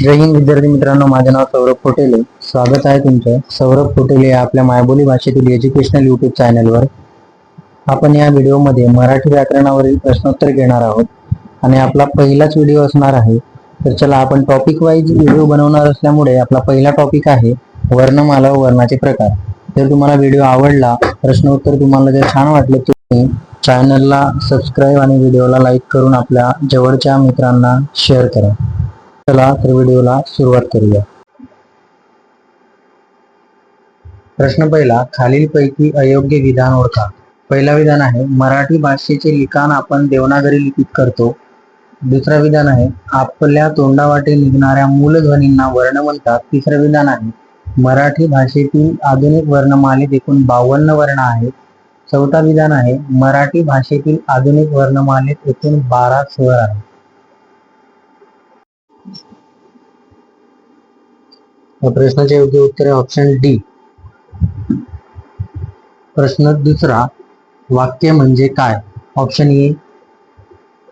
जय हिंद विद्यार्थी मित्रांनो. माझं नाव सौरभ पोटेले. स्वागत आहे तुमचं. सौरभ पोटेले या आपल्या मायबोली भाषेतील एज्युकेशनल युट्यूब चॅनलवर आपण या व्हिडिओमध्ये मराठी व्याकरणावरील प्रश्नोत्तर घेणार आहोत. आणि आपला पहिलाच व्हिडिओ असणार आहे. तर चला आपण टॉपिक वाईज व्हिडिओ बनवणार असल्यामुळे आपला पहिला टॉपिक आहे वर्णमाला व वर्णाचे प्रकार. जर तुम्हाला व्हिडिओ आवडला प्रश्नोत्तर तुम्हाला जर छान वाटले तुम्ही चॅनलला सबस्क्राईब आणि व्हिडिओला लाईक करून आपल्या जवळच्या मित्रांना शेअर करा. चला तर व्हिडिओला सुरुवात करूया. प्रश्न पहिला खालीलपैकी अयोग्य विधान ओळखा. पहिला विधान आहे मराठी भाषेचे लिखाण आपण देवनागरी लिपीत करतो. दुसरा विधान आहे आपल्या तोंडावाटे निघणाऱ्या मूलध्वनींना वर्ण म्हणतात. तिसरं विधान आहे मराठी भाषेतील आधुनिक वर्णमालेत एकूण बावन्न वर्ण आहेत. चौथा विधान आहे मराठी भाषेतील आधुनिक वर्णमालेत एकूण बारा स्वर आहेत. प्रश्नाचे योग्य उत्तर आहे ऑप्शन डी प्रश्न दुसरा वाक्य म्हणजे काय? ऑप्शन ए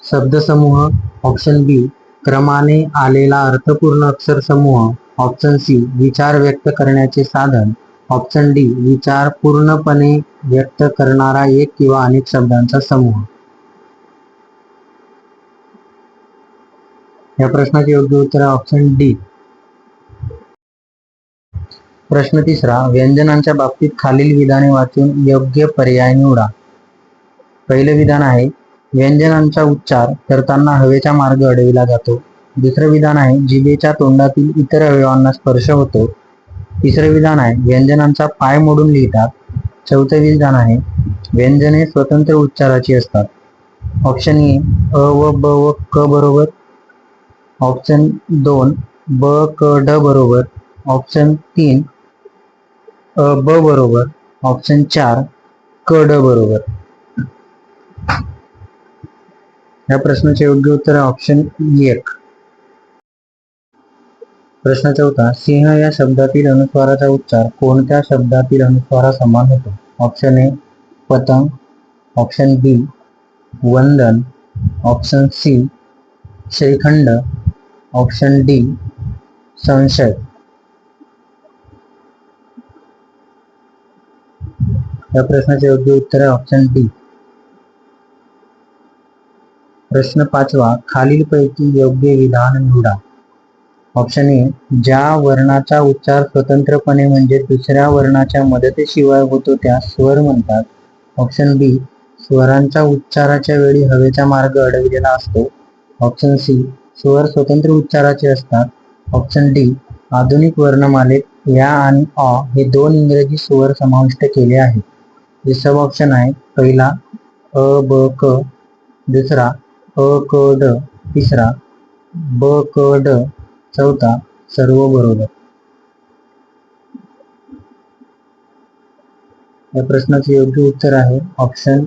शब्दसमूह. ऑप्शन बी क्रमाने आलेला अर्थपूर्ण अक्षर समूह ऑप्शन सी विचार व्यक्त करण्याचे साधन. ऑप्शन डी विचार पूर्णपणे व्यक्त करणारा एक किंवा अनेक शब्दांचा समूह. या प्रश्नाचे योग्य उत्तर आहे ऑप्शन डी प्रश्न तिसरा व्यंजनांच्या बाबतीत खालील विधाने वाचून योग्य पर्याय निवडा. पहिलं विधान आहे व्यंजनांचा उच्चार करताना हवेचा मार्ग अडविला जातो. दुसरं विधान आहे जिभेच्या तोंडातील इतर अवयवांना स्पर्श होतो. तिसरं विधान आहे व्यंजनांचा पाय मोडून लिहितात. चौथं विधान आहे व्यंजने स्वतंत्र उच्चाराची असतात. ऑप्शन ए अ व ब व क बरोबर. ऑप्शन दोन ब क ड बरोबर. ऑप्शन तीन अ ब बरोबर ऑप्शन चार क ड बरोबर. या प्रश्नाचे योग्य उत्तर आहे ऑप्शन एक. प्रश्न चौथा सिंह या शब्दातील अनुस्वाराचा उच्चार कोणत्या शब्दातील अनुस्वारा समान होतो? ऑप्शन ए पतंग ऑप्शन बी वंदन option C shrikhand option D संशय. या प्रश्नाचे योग्य उत्तर आहे ऑप्शन डी प्रश्न पाचवा खालीलपैकी योग्य विधान निवडा. ऑप्शन ए ज्या वर्णाचा उच्चार स्वतंत्रपणे म्हणजे दुसऱ्या वर्णाच्या मदतीशिवाय होतो त्या स्वर म्हणतात. ऑप्शन बी स्वरांच्या उच्चाराच्या वेळी हवेचा मार्ग अडविलेला असतो. ऑप्शन सी स्वर स्वतंत्र उच्चाराचे असतात. ऑप्शन डी आधुनिक वर्णमालेत या आणि ऑ हे दोन इंग्रजी स्वर समाविष्ट केले आहेत. जे सब ऑप्शन आहे पहिला अ ब क. दुसरा अ क ड. तिसरा ब क ड. चौथा सर्व बरोबर. या प्रश्नाचे योग्य उत्तर आहे ऑप्शन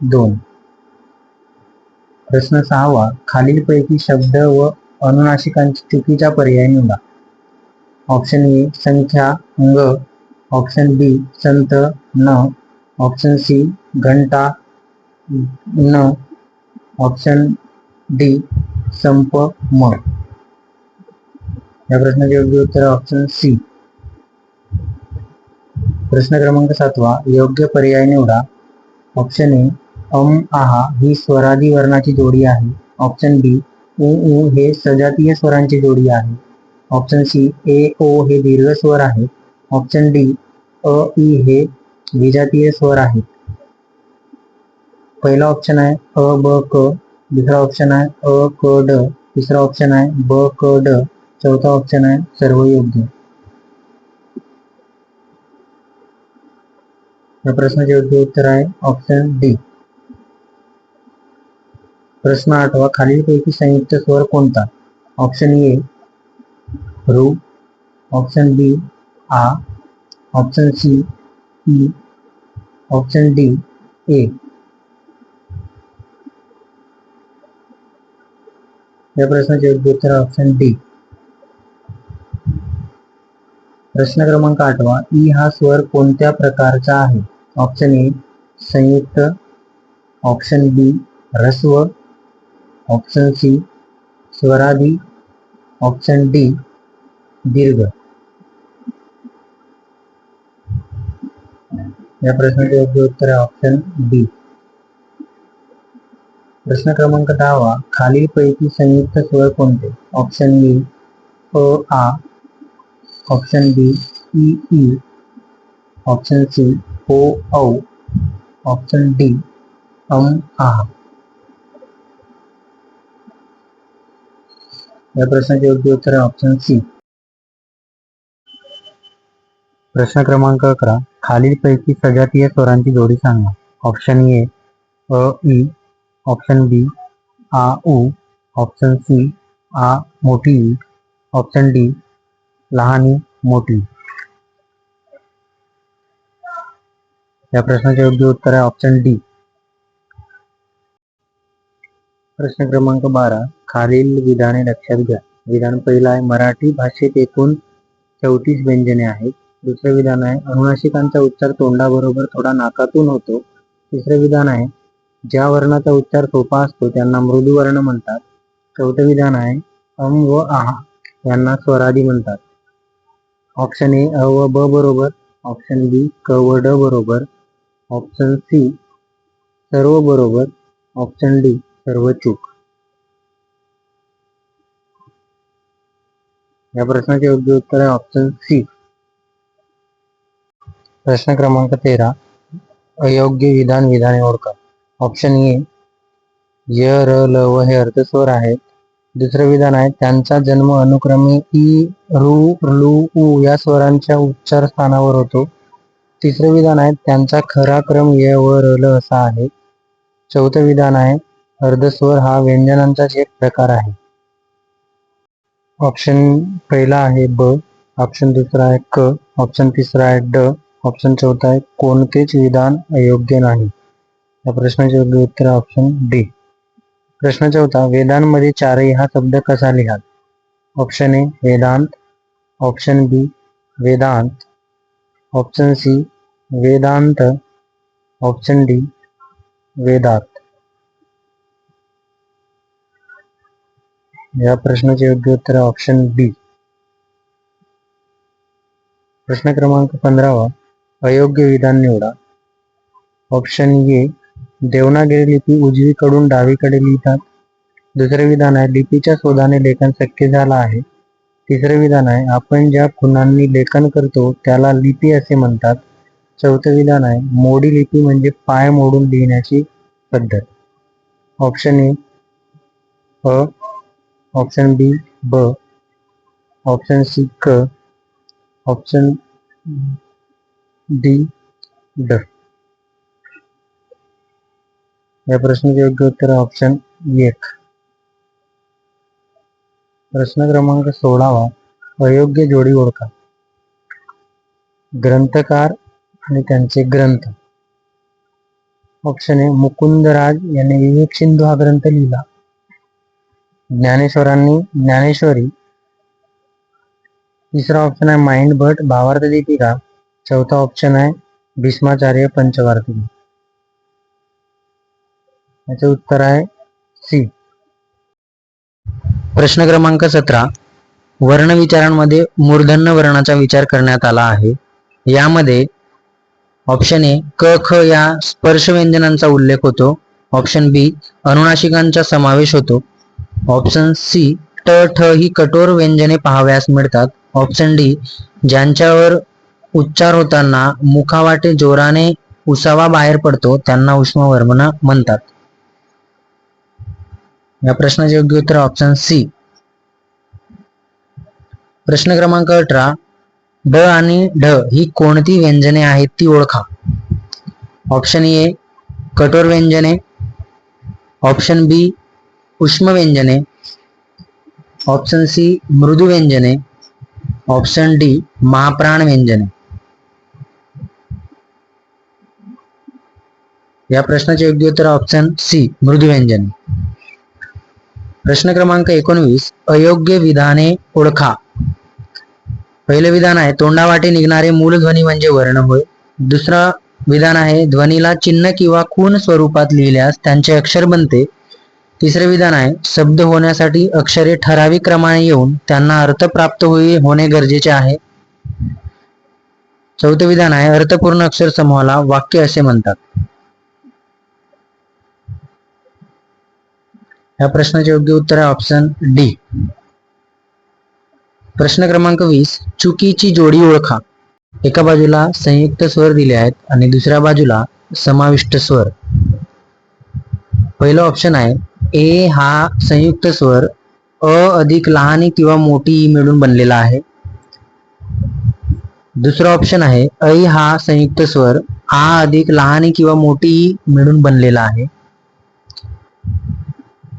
दोन. प्रश्न सहावा खालीलपैकी शब्द व अनुनाशिकांची चुकीचा पर्याय निवडा. ऑप्शन ए संख्या अंग. ऑप्शन बी संत न. ऑप्शन सी घंटा न ऑप्शन डी संप म या प्रश्नाचे योग्य उत्तर ऑप्शन सी प्रश्न क्रमांक सातवा योग्य पर्याय निवडा. ऑप्शन ए अम आहा ही स्वरादी वर्णाची जोडी आहे. ऑप्शन बी उ उ हे सजातीय स्वरांची जोडी आहे. ऑप्शन सी ए ओ हे दीर्घ स्वर आहे. ऑप्शन डी अ ई हे विजातीय स्वर आहेत पहिला ऑप्शन आहे अ, ब, क. दुसरा ऑप्शन आहे अ, क, ड. तिसरा ऑप्शन आहे ब, क, ड. चौथा ऑप्शन आहे सर्व योग्य. योग्य उत्तर आहे ऑप्शन डी प्रश्न आठवा, खालीलपैकी संयुक्त स्वर कोणता? ऑप्शन ए रू. ऑप्शन बी आ. ऑप्शन सी ई. ऑप्शन डी, ए। या प्रश्नाचे योग्य उत्तर ऑप्शन डी. प्रश्न क्रमांक आठवा, ई हा स्वर कोणत्या प्रकारचा आहे? ऑप्शन ए, संयुक्त. ऑप्शन बी रस्व ऑप्शन सी, स्वरादी. ऑप्शन डी, दीर्घ. या प्रश्नाचे योग्य उत्तर आहे ऑप्शन डी प्रश्न क्रमांक दहावा खालीलपैकी संयुक्त स्वर कोणते? ऑप्शन बी अ आ. ऑप्शन बी ई ई. ऑप्शन सी ओ औ. ऑप्शन डी अम आह या प्रश्नाचे योग्य उत्तर आहे ऑप्शन सी प्रश्न क्रमांक अकरा खालीलपैकी सजातीय स्वरांची जोडी सांगा. ऑप्शन ए अ, ई. ऑप्शन बी आ उ ऑप्शन सी आ, मोठी ई. ऑप्शन डी लहान मोठी. या प्रश्नाचे योग्य उत्तर आहे ऑप्शन डी प्रश्न क्रमांक बारा, खालील विधाने लक्षात घ्या. विधान पहिलं आहे, मराठी भाषेत एकूण चौतीस व्यंजने आहेत. दुसरं विधान आहे. अनुनाशिकांचा उच्चार तोंडाबरोबर थोडा नाकातून होतो. तिसरं विधान आहे ज्या वर्णाचा उच्चार सोपा असतो त्यांना मृदू वर्ण म्हणतात. चौथं विधान आहे अम व आहा यांना स्वरादी म्हणतात. ऑप्शन ए अ व ब बरोबर. ऑप्शन बी क व ड बरोबर. ऑप्शन सी सर्व बरोबर. ऑप्शन डी सर्व चूक. या प्रश्नाचे योग्य उत्तर आहे ऑप्शन सी. प्रश्न क्रमांक तेरा. अयोग्य विधान विधाने ओळखा. ऑप्शन ए य र ल व हे अर्थस्वर आहेत. दुसरं विधान आहे त्यांचा जन्म अनुक्रमे ई रू लु उ या स्वरांच्या उच्चार स्थानावर होतो. तिसरं विधान आहे त्यांचा खरा क्रम य व र ल असा आहे. चौथं विधान आहे अर्धस्वर हा व्यंजनांचाच एक प्रकार आहे. ऑप्शन पहिला आहे ब ऑप्शन दुसरा आहे क ऑप्शन तिसरा आहे ड. ऑप्शन चौथा आहे कोणतेच विधान अयोग्य नाही? या प्रश्नाचे योग्य उत्तर ऑप्शन डी। प्रश्न चौथा वेदांमध्ये चारही हा शब्द कसा लिहाल ऑप्शन ए, वेदांत। ऑप्शन बी, वेदांत। ऑप्शन सी, वेदांत। ऑप्शन डी, वेदांत। या प्रश्नाचे योग्य उत्तर ऑप्शन बी। प्रश्न क्रमांक पंधरावा अयोग्य विधान निवडा. ऑप्शन ए देवनागरी लिपी उजवीकडून डावीकडे लिहितात. दुसरे विधान आहे लिपीच्या शोधाने लेखन शक्य झालं आहे. तिसरे विधान आहे आपण ज्या खुणांनी लेखन करतो त्याला लिपी असे म्हणतात. चौथं विधान आहे मोडी लिपी म्हणजे पाय मोडून लिहिण्याची पद्धत. Option A a. Option B ब. ऑप्शन सी क. ऑप्शन डी ड या प्रश्नाचे योग्य उत्तर ऑप्शन एक. प्रश्न क्रमांक सोळावा. अयोग्य जोडी ओळखा. ग्रंथकार आणि त्यांचे ग्रंथ. ऑप्शन ए मुकुंदराज यांनी विवेक सिंधू हा ग्रंथ लिहिला. ज्ञानेश्वरांनी ज्ञानेश्वरी. तिसरा ऑप्शन आहे माइंड भट भावार्थ दीपिका चौथा ऑप्शन आहे भीष्माचार्य पंचवार्तिक. याचे उत्तर आहे सी प्रश्न क्रमांक सतरा. वर्ण विचारांमध्ये मूर्धन्य वर्णाचा विचार करण्यात आला आहे. यामध्ये ऑप्शन ए क ख या स्पर्श व्यंजनांचा उल्लेख होतो. ऑप्शन बी अनुनाशिकांचा समावेश होतो. ऑप्शन सी ट ठ ही कठोर व्यंजने पाहाव्यास मिळतात. ऑप्शन डी ज्यांच्यावर उच्चार होताना मुखावाटे जोराने उसावा बाहेर पडतो त्यांना उष्मवर्मना म्हणतात. या प्रश्नाचे योग्य उत्तर ऑप्शन सी प्रश्न क्रमांक अठरा. ड आणि ढ ही कोणती व्यंजने आहेत ती ओळखा. ऑप्शन ए कठोर व्यंजने. ऑप्शन बी उष्म व्यंजने. ऑप्शन सी मृदू व्यंजने. ऑप्शन डी महाप्राण व्यंजने. या प्रश्नाचे योग्य उत्तर ऑप्शन सी मृदुव्यंजन. प्रश्न क्रमांक एकोणवीस अयोग्य विधाने ओळखा. पहिलं विधान आहे तोंडावाटे निघणारे मूलध्वनी म्हणजे वर्ण होय दुसरा विधान आहे ध्वनीला चिन्ह किंवा खून स्वरूपात लिहिल्यास त्यांचे अक्षर बनते. तिसरे विधान आहे शब्द होण्यासाठी अक्षरे ठराविक क्रमाने येऊन त्यांना अर्थ प्राप्त होई होणे गरजेचे आहे. चौथे विधान आहे अर्थपूर्ण अक्षर समूहाला वाक्य असे म्हणतात. या प्रश्नाचे योग्य उत्तर आहे ऑप्शन डी प्रश्न क्रमांक वीस चुकीची जोडी ओळखा. एका बाजूला संयुक्त स्वर दिले आहेत आणि दुसऱ्या बाजूला समाविष्ट स्वर. पहिलं ऑप्शन आहे ए हा संयुक्त स्वर अ अधिक लहान किंवा मोठी ई मिळून बनलेला आहे. दुसरा ऑप्शन आहे ऐ हा संयुक्त स्वर आ अधिक लहान किंवा मोठी ई मिळून बनलेला आहे.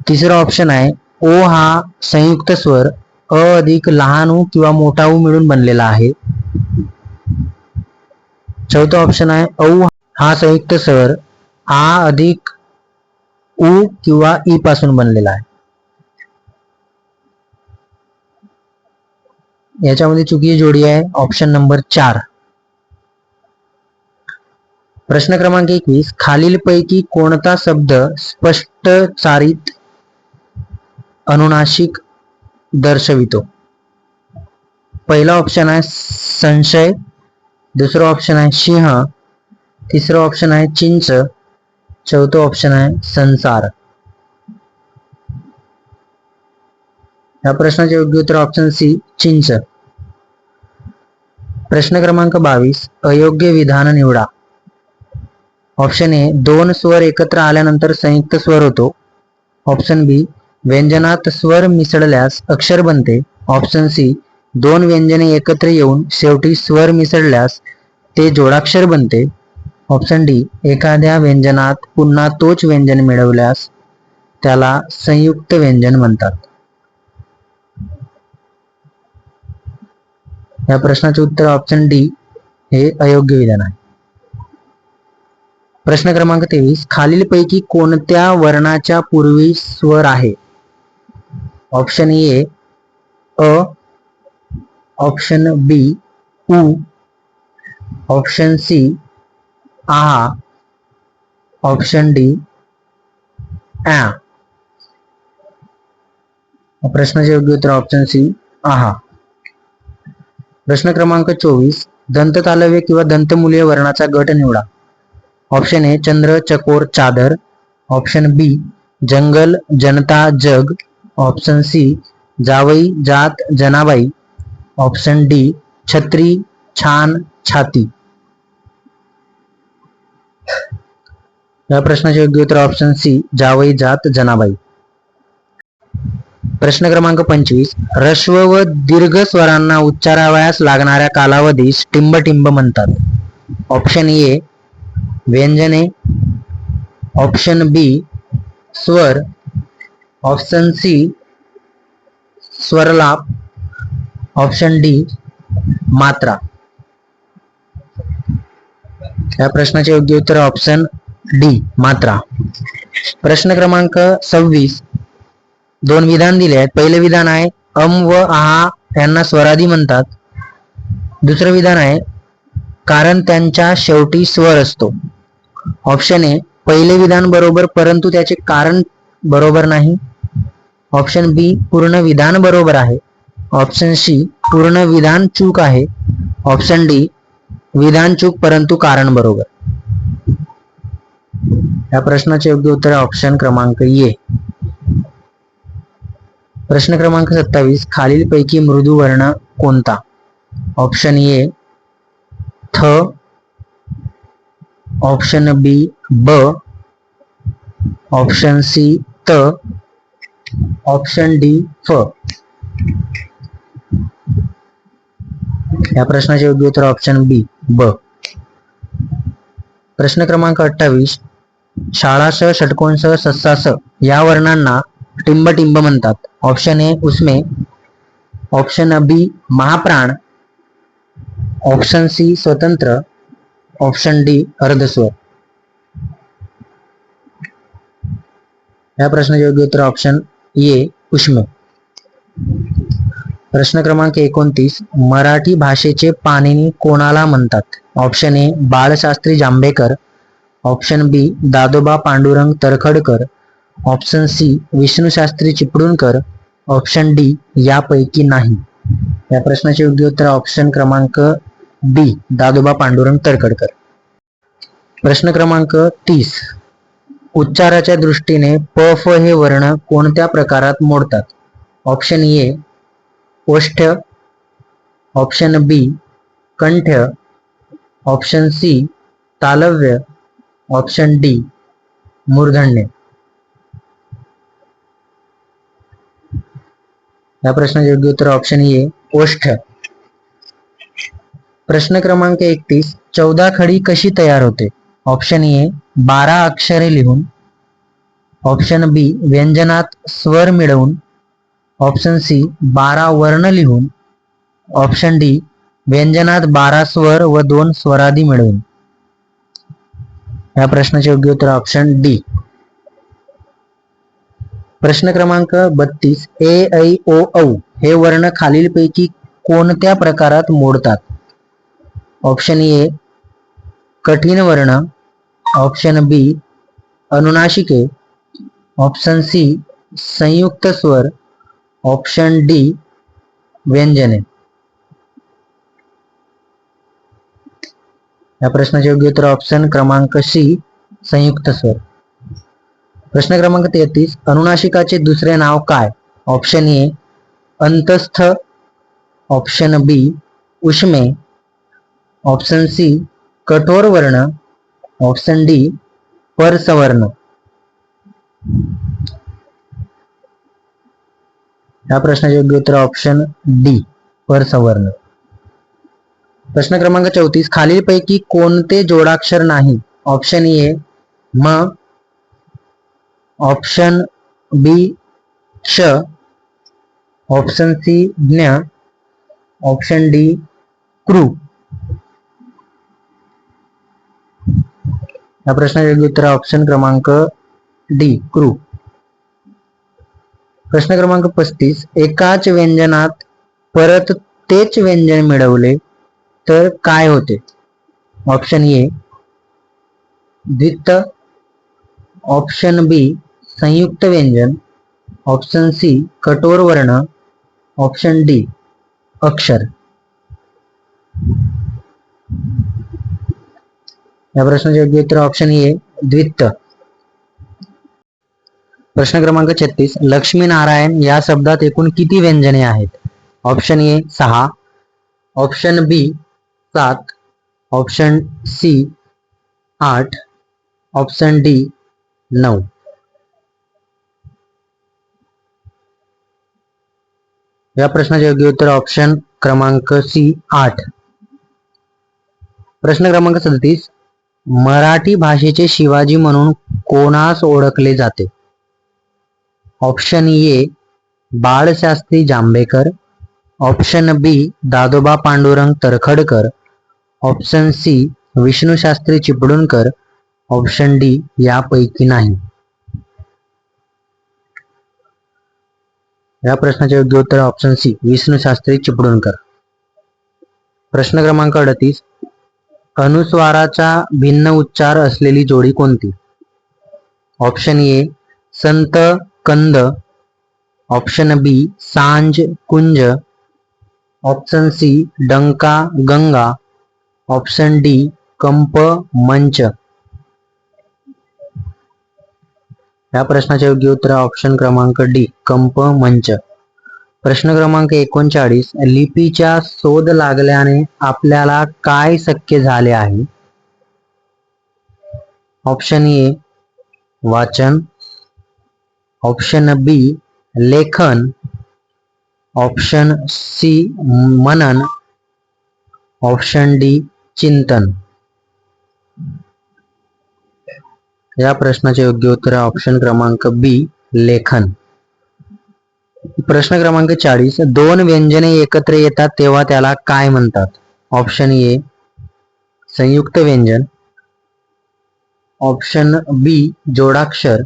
तिसरा ऑप्शन आहे ओ हा संयुक्त स्वर अ अधिक लहान उ किंवा मोठा उ मिळून बनलेला आहे. चौथा ऑप्शन आहे औ हा संयुक्त स्वर आ अधिक उ किंवा ई पासून बनलेला आहे. याच्यामध्ये चुकी जोडी आहे ऑप्शन नंबर चार. प्रश्न क्रमांक एकवीस खालीलपैकी कोणता शब्द स्पष्ट चारित अनुनाशिक दर्शवितो. पहिला ऑप्शन आहे संशय दुसरा ऑप्शन आहे सिंह तिसरं ऑप्शन आहे चिंच चौथं ऑप्शन आहे संसार. या प्रश्नाचे योग्य उत्तर ऑप्शन सी चिंच. प्रश्न क्रमांक बावीस अयोग्य विधान निवडा. ऑप्शन ए दोन स्वर एकत्र आल्यानंतर संयुक्त स्वर होतो. ऑप्शन बी व्यंजनात स्वर मिसळल्यास अक्षर बनते. ऑप्शन सी दोन व्यंजने एकत्र येऊन शेवटी स्वर मिसळल्यास ते जोडाक्षर बनते. ऑप्शन डी एखाद्या व्यंजनात पुन्हा तोच व्यंजन मिळवल्यास त्याला संयुक्त व्यंजन म्हणतात. या प्रश्नाचे उत्तर ऑप्शन डी हे अयोग्य विधान आहे. प्रश्न क्रमांक तेवीस खालीलपैकी कोणत्या वर्णाच्या पूर्वी स्वर आहे? Option A a option B उ ऑप्शन सी आ ऑप्शन डी आ. प्रश्नाचे योग्य उत्तर ऑप्शन सी आहा प्रश्न क्रमांक चोवीस दंत तालव्य किंवा दंतमुलीय वर्णाचा गट निवडा. ऑप्शन ए चंद्र चकोर चादर. ऑप्शन बी जंगल जनता जग. ऑप्शन सी जावई जात जनाबाई. ऑप्शन डी छत्री छान छाती. या प्रश्नाचे योग्य उत्तर ऑप्शन सी जावई जात जनाबाई. प्रश्न क्रमांक पंचवीस रश्व व दीर्घ स्वरांना उच्चारावयास लागणाऱ्या कालावधीस टिंबटिंब म्हणतात. ऑप्शन ए व्यंजने. ऑप्शन बी स्वर. ऑप्शन सी स्वरलाप. ऑप्शन डी मात्रा. या प्रश्नाचे योग्य उत्तर ऑप्शन डी मात्रा. प्रश्न क्रमांक सव्वीस. दोन विधान दिले आहेत. पहिले विधान आहे अम व आहा यांना स्वरादी म्हणतात. दुसरं विधान आहे कारण त्यांच्या शेवटी स्वर असतो. ऑप्शन ए पहिले विधान बरोबर परंतु त्याचे कारण बरोबर नाही. ऑप्शन बी पूर्ण विधान बरोबर आहे. ऑप्शन सी पूर्ण विधान चूक आहे. ऑप्शन डी विधान चूक परंतु कारण बरोबर. या प्रश्नाचे योग्य उत्तर आहे ऑप्शन क्रमांक ए प्रश्न क्रमांक सत्तावीस, खालीलपैकी मृदू वर्ण कोणता? ऑप्शन ए थ. ऑप्शन बी ब. ऑप्शन सी त. ऑप्शन डी फ. या प्रश्नाचे योग्य उत्तर ऑप्शन बी ब. प्रश्न क्रमांक अठ्ठावीस शाळास षटकोणस सस्सास या वर्णांना टिंबटिंब म्हणतात. ऑप्शन ए उसमे. ऑप्शन बी महाप्राण. ऑप्शन सी स्वतंत्र. ऑप्शन डी अर्धस्वर. या प्रश्नाचे योग्य उत्तर ऑप्शन ये उष्मे. प्रश्न क्रमांक एकोणतीस मराठी भाषेचे पाणिनी कोणाला म्हणतात? Option A Balshastri Jambhekar. Option B Dadoba Pandurang Tarkhadkar. Option C Vishnushastri Chiplunkar. Option D यापैकी नाही. या प्रश्नाचे योग्य उत्तर ऑप्शन क्रमांक बी दादोबा पांडुरंग तरखडकर. प्रश्न क्रमांक तीस उच्चाराच्या दृष्टीने प फ हे वर्ण कोणत्या प्रकारात मोडतात? Option A ओष्ठ. ऑप्शन बी कंठ. ऑप्शन सी तालव्य. ऑप्शन डी मूर्धन्य. या प्रश्नाचे योग्य उत्तर ऑप्शन ए ओष्ठ. प्रश्न क्रमांक एकतीस चौदा खडी कशी तयार होते? ऑप्शन ए बारा अक्षरे लिहून ऑप्शन बी व्यंजनात स्वर मिळवून ऑप्शन सी बारा वर्ण लिहून ऑप्शन डी व्यंजनात बारा स्वर व दोन स्वरादी मिळवून. या प्रश्नाचे योग्य उत्तर ऑप्शन डी प्रश्न क्रमांक बत्तीस ए ऐ ओ औ हे वर्ण खालीलपैकी कोणत्या प्रकारात मोडतात? ऑप्शन ए कठीण वर्ण ऑप्शन बी अनुनाशिके. ऑप्शन सी संयुक्त स्वर. ऑप्शन डी व्यंजने. या प्रश्नाचे योग्य उत्तर ऑप्शन क्रमांक सी संयुक्त स्वर. प्रश्न क्रमांक तेहतीस अनुनाशिकाचे दुसरे नाव काय? ऑप्शन ए अंतस्थ. ऑप्शन बी उष्मे. ऑप्शन सी कठोर वर्ण. ऑप्शन डी परसवर्ण. या प्रश्नाचे योग्य उत्तर ऑप्शन डी परसवर्ण. प्रश्न क्रमांक चौतीस खालीलपैकी कोणते जोडाक्षर नाही? ऑप्शन ए म. ऑप्शन बी क्ष. ऑप्शन सी ज्ञ. ऑप्शन डी क्रू. या प्रश्नाचे योग्य उत्तर ऑप्शन क्रमांक डी क्रू प्रश्न क्रमांक पस्तीस. एकाच व्यंजनात परत तेच व्यंजन मिळवले तर काय होते? Option A द्वित. ऑप्शन बी संयुक्त व्यंजन. ऑप्शन सी कठोर वर्ण. ऑप्शन डी अक्षर. या योग्य उत्तर ऑप्शन ए द्वित्त. प्रश्न क्रमांक छत्तीस लक्ष्मीनारायण या शब्दात एकूण किती व्यंजने आहेत? ऑप्शन ए सहा. ऑप्शन बी सात. ऑप्शन सी आठ. ऑप्शन डी नऊ. या प्रश्नाचे योग्य उत्तर ऑप्शन क्रमांक सी आठ. प्रश्न क्रमांक सदतीस मराठी भाषेचे शिवाजी म्हणून कोणास ओळखले जाते? Option A Balshastri Jambhekar. Option B Dadoba Pandurang Tarkhadkar. Option C Vishnushastri Chiplunkar. Option D यापैकी नाही. या प्रश्नाचे योग्य उत्तर ऑप्शन सी विष्णूशास्त्री चिपळूणकर. प्रश्न क्रमांक अडतीस अनुस्वाराचा भिन्न उच्चार असलेली जोडी कोणती? ऑप्शन ए संत कंद. ऑप्शन बी सांज कुंज. ऑप्शन सी डंका गंगा. ऑप्शन डी कंप मंच. या प्रश्नाचे योग्य उत्तर ऑप्शन क्रमांक डी कंप मंच. प्रश्न क्रमांक एकोणचाळीस. लिपीच्या शोध लागल्याने आपल्याला काय शक्य झाले आहे? ऑप्शन ए वाचन. ऑप्शन बी लेखन. ऑप्शन सी मनन. ऑप्शन डी चिंतन. या प्रश्नाचे योग्य उत्तर ऑप्शन क्रमांक बी लेखन. प्रश्न क्रमांक चाळीस. दोन व्यंजने एकत्र येतात तेव्हा त्याला काय म्हणतात? ऑप्शन ए संयुक्त व्यंजन. ऑप्शन बी जोडाक्षर.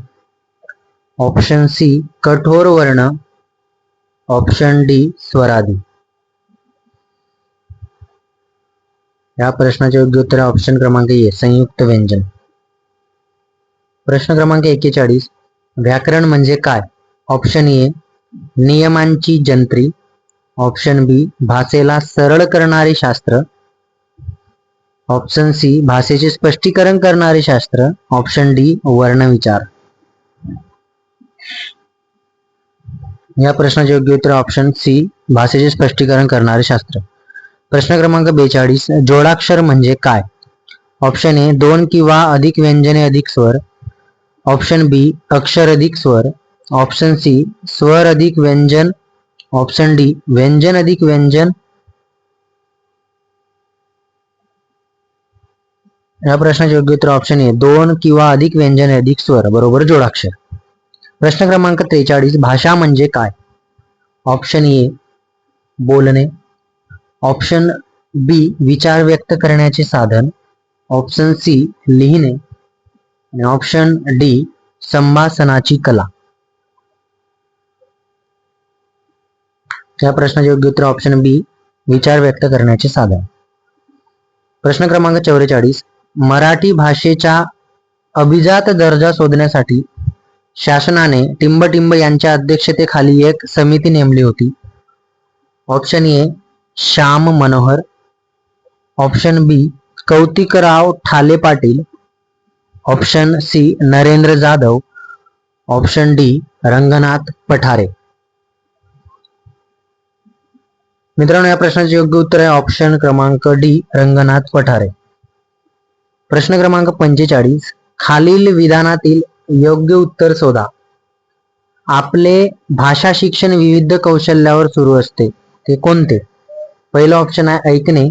ऑप्शन सी कठोर वर्ण. ऑप्शन डी स्वरादी. या प्रश्नाचे योग्य उत्तर ऑप्शन क्रमांक ए संयुक्त व्यंजन. प्रश्न क्रमांक एकेचाळीस. व्याकरण म्हणजे काय? ऑप्शन ए नियमांची जंत्री ऑप्शन बी भाषेला सरळ करणारे शास्त्र ऑप्शन सी भाषेचे स्पष्टीकरण करणारे शास्त्र ऑप्शन डी वर्णविचार. या प्रश्नाचे योग्य उत्तर ऑप्शन सी भाषेचे स्पष्टीकरण करणारे शास्त्र. प्रश्न क्रमांक बेचाळीस जोडाक्षर म्हणजे काय? ऑप्शन ए दोन किंवा अधिक व्यंजने अधिक स्वर. ऑप्शन बी अक्षर अधिक स्वर. ऑप्शन सी स्वर अधिक व्यंजन. ऑप्शन डी व्यंजन अधिक व्यंजन. या प्रश्नाचे योग्य उत्तर ऑप्शन ए दोन किंवा अधिक व्यंजन अधिक स्वर बरोबर जोडाक्षर. प्रश्न क्रमांक त्रेचाळीस भाषा म्हणजे काय? ऑप्शन ए बोलणे. ऑप्शन बी विचार व्यक्त करण्याचे साधन. ऑप्शन सी लिहिणे. आणि ऑप्शन डी संभाषणाची कला. या प्रश्नाचे योग्य उत्तर ऑप्शन बी विचार व्यक्त करण्याचे साधन. प्रश्न क्रमांक चौवेचाळीस मराठी भाषेच्या अभिजात दर्जा शोधण्यासाठी शासनाने टिंबटिंब यांच्या अध्यक्षतेखाली एक समिती नेमली होती. Option A Shyam Manohar. Option B Kautikrao Thale Patil. Option C Narendra Jadhav. Option D Rangnath Pathare. मित्रांनो या प्रश्नाचे योग्य उत्तर आहे ऑप्शन क्रमांक डी रंगनाथ पठारे. प्रश्न क्रमांक पंचेचाळीस खालील विधानातील योग्य उत्तर शोधा. आपले भाषा शिक्षण विविध कौशल्यावर सुरू असते ते कोणते? पहिलं ऑप्शन आहे ऐकणे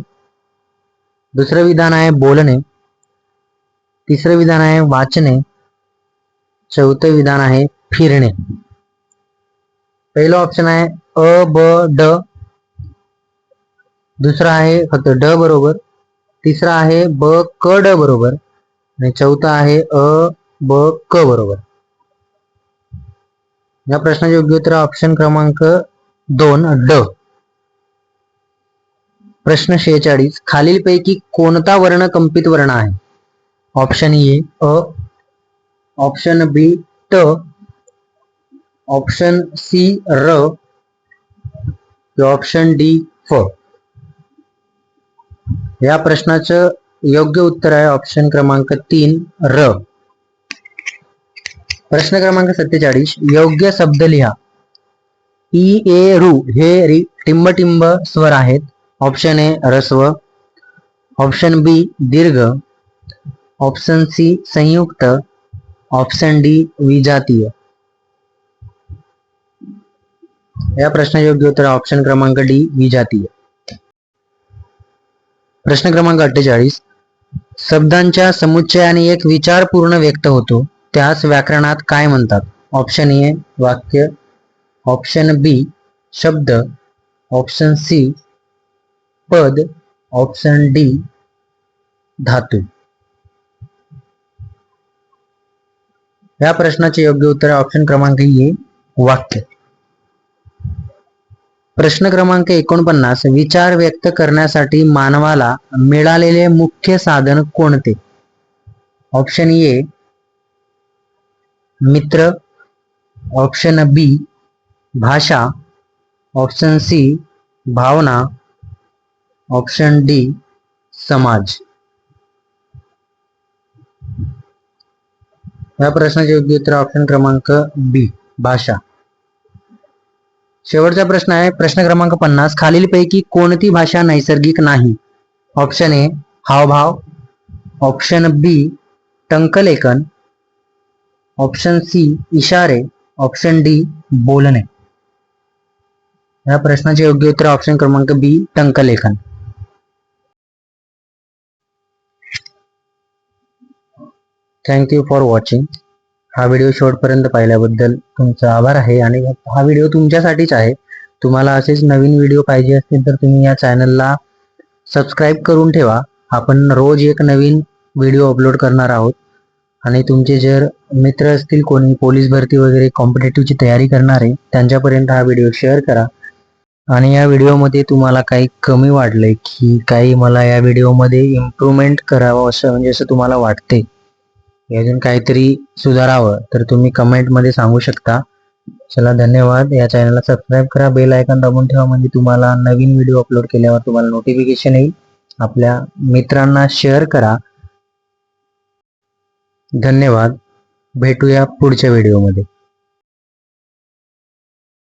दुसरं विधान आहे बोलणे तिसरं विधान आहे वाचणे चौथं विधान आहे फिरणे. पहिलं ऑप्शन आहे अ ब ड दुसरं आहे फक्त ड बरोबर. तिसरा आहे ब क ड बरोबर. आणि चौथा आहे अ ब क बरोबर. या प्रश्नाचे योग्य उत्तर ऑप्शन क्रमांक दोन ड. प्रश्न शेहेचाळीस. खालीलपैकी कोणता वर्ण कंपित वर्ण आहे? Option A a. Option B ट. ऑप्शन सी र. ऑप्शन डी फ. या प्रश्नाचं योग्य उत्तर आहे ऑप्शन क्रमांक तीन र. प्रश्न क्रमांक सत्तेचाळीस योग्य शब्द लिहा. ई ए रु हे रि टिंब स्वर आहेत. ऑप्शन ए रस्व ऑप्शन बी दीर्घ. ऑप्शन सी संयुक्त. ऑप्शन डी विजातीय या प्रश्नाचे योग्य उत्तर ऑप्शन क्रमांक डी विजातीय प्रश्न क्रमांक अठ्ठेचाळीस. शब्दांच्या समुच्चयाने एक विचार पूर्ण व्यक्त होतो त्यास व्याकरणात काय म्हणतात? ऑप्शन ए वाक्य. ऑप्शन बी शब्द. ऑप्शन सी पद. ऑप्शन डी धातू. या प्रश्नाचे योग्य उत्तर ऑप्शन क्रमांक ए वाक्य. प्रश्न क्रमांक एकोणपन्नास विचार व्यक्त करण्यासाठी मानवाला मिळालेले मुख्य साधन कोणते? ऑप्शन ए मित्र. ऑप्शन बी भाषा. ऑप्शन सी भावना. ऑप्शन डी समाज. या प्रश्नाचे योग्य उत्तर ऑप्शन क्रमांक बी भाषा. शेवटचा प्रश्न आहे, प्रश्न क्रमांक पन्नास. खालीलपैकी कोणती भाषा नैसर्गिक नाही? ऑप्शन ए हावभाव. ऑप्शन बी टंकलेखन. ऑप्शन सी इशारे. ऑप्शन डी बोलणे. या प्रश्नाचे योग्य उत्तर ऑप्शन क्रमांक बी टंकलेखन. थँक्यू फॉर वॉचिंग हा व्हिडिओ शेवटपर्यंत पाहिल्याबद्दल तुमचा आभार आहे आणि हा व्हिडिओ तुमच्यासाठीच आहे. तुम्हाला असेच नवीन व्हिडिओ पाहिजे असतील तर तुम्ही या चॅनलला सबस्क्राईब करून ठेवा. आपण रोज एक नवीन व्हिडिओ अपलोड करणार आहोत. आणि तुमचे जर मित्र असतील कोणी पोलीस भरती वगैरे कॉम्पिटेटिव्हची तयारी करणारे त्यांच्यापर्यंत हा व्हिडिओ शेअर करा. आणि या व्हिडिओमध्ये तुम्हाला काही कमी वाटलंय की काही मला या व्हिडिओमध्ये इम्प्रूव्हमेंट करावं असं म्हणजे असं तुम्हाला वाटते अजून काहीतरी सुधारावं तर तुम्ही कमेंटमध्ये सांगू शकता. चला धन्यवाद. या चॅनलला सबस्क्राईब करा बेल आयकॉन दाबून ठेवा म्हणजे तुम्हाला नवीन व्हिडिओ अपलोड केल्यावर तुम्हाला नोटिफिकेशन येईल. आपल्या मित्रांना शेअर करा. धन्यवाद. भेटूया पुढच्या व्हिडिओमध्ये